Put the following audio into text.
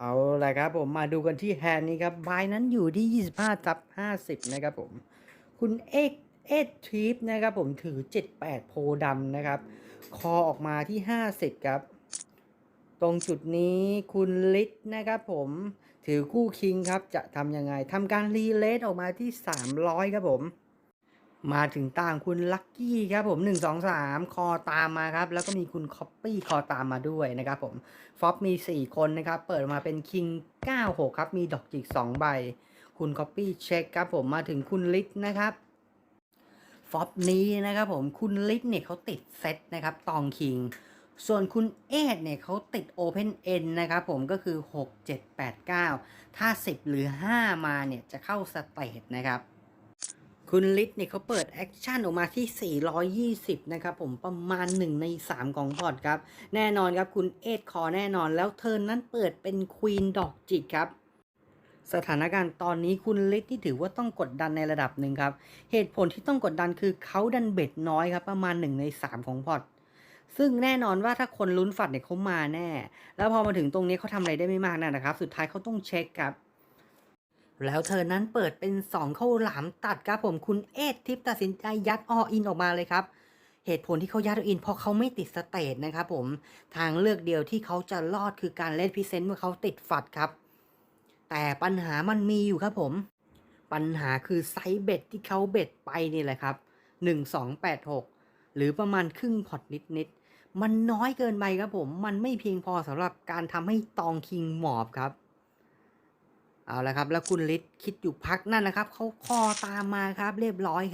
เอาละครับผมมาดูกันที่แฮนด์นี้ครับบายนั้นอยู่ที่ 25ทับ50 นะครับผม คุณเอกเอ็ดทริปนะครับผมถือ 78 โพดำนะครับ คอออกมาที่ 50 ครับ ตรงจุดนี้คุณลิศนะครับผมถือคู่คิงครับ จะทำยังไงทำการรีเลทออกมาที่ 300 ครับผม มาถึงตางคุณลัคกี้ครับผม 1 2 3 คอตามมาครับ แล้วก็มีคุณคอปปี้คอตามมาด้วยนะครับผมฟอปมี 4 คนนะครับ เปิดมาเป็นคิง 96 ครับ มีดอกจิก 2 ใบ คุณคอปปี้เช็คครับผมมาถึงคุณลิศนะครับฟอปนี้นะครับผมคุณลิศเนี่ยเขาติดเซตนะครับ ตองคิง ส่วนคุณเอดเนี่ยเขาติด Open End นะครับผมก็คือ 6 7 8 9 ถ้า 10 หรือ 5 มาเนี่ยจะเข้าสเตทนะครับ คุณลิศเนี่ยเขาเปิดแอคชั่นออกมาที่ 420 นะครับผมประมาณ 1 ใน 3 ของพอร์ตครับ แน่นอนครับคุณเอดคอแน่นอนแล้วเทิร์นนั้นเปิดเป็นควีนดอกจิกครับสถานการณ์ตอนนี้คุณลิศที่ถือว่าต้องกดดันในระดับหนึ่งครับ เหตุผลที่ต้องกดดันคือเขาดันเบ็ดน้อยครับ ประมาณ 1 ใน 3 ของพอร์ตซึ่งแน่นอนว่าถ้าคนลุ้นฝัดเนี่ยเขามาแน่ แล้วพอมาถึงตรงนี้เขาทำอะไรได้ไม่มากนะครับ สุดท้ายเขาต้องเช็คครับ แล้วเธอนั้นเปิดเป็น 2 เข้าหลามตัดครับผมคุณเอททิปตัดสินใจยัดอออินออกมาเลยครับ เหตุผลที่เขายัดอออินเพราะเขาไม่ติดสเตทนะครับผมทางเลือกเดียวที่เขาจะรอดคือการเล่นพิเศษเมื่อเขาติดฝัดครับ แต่ปัญหามันมีอยู่ครับผม ปัญหาคือไซส์เบ็ดที่เขาเบ็ดไปนี่แหละครับ 1286 หรือประมาณครึ่งพอร์ตนิดๆมันน้อยเกินไปครับผม มันไม่เพียงพอสำหรับการทำให้ตองคิงหมอบครับ เอาละครับ แล้วคุณฤทธิ์คิดอยู่พักนั่นนะครับเขาคอตามมาครับเรียบร้อยครับ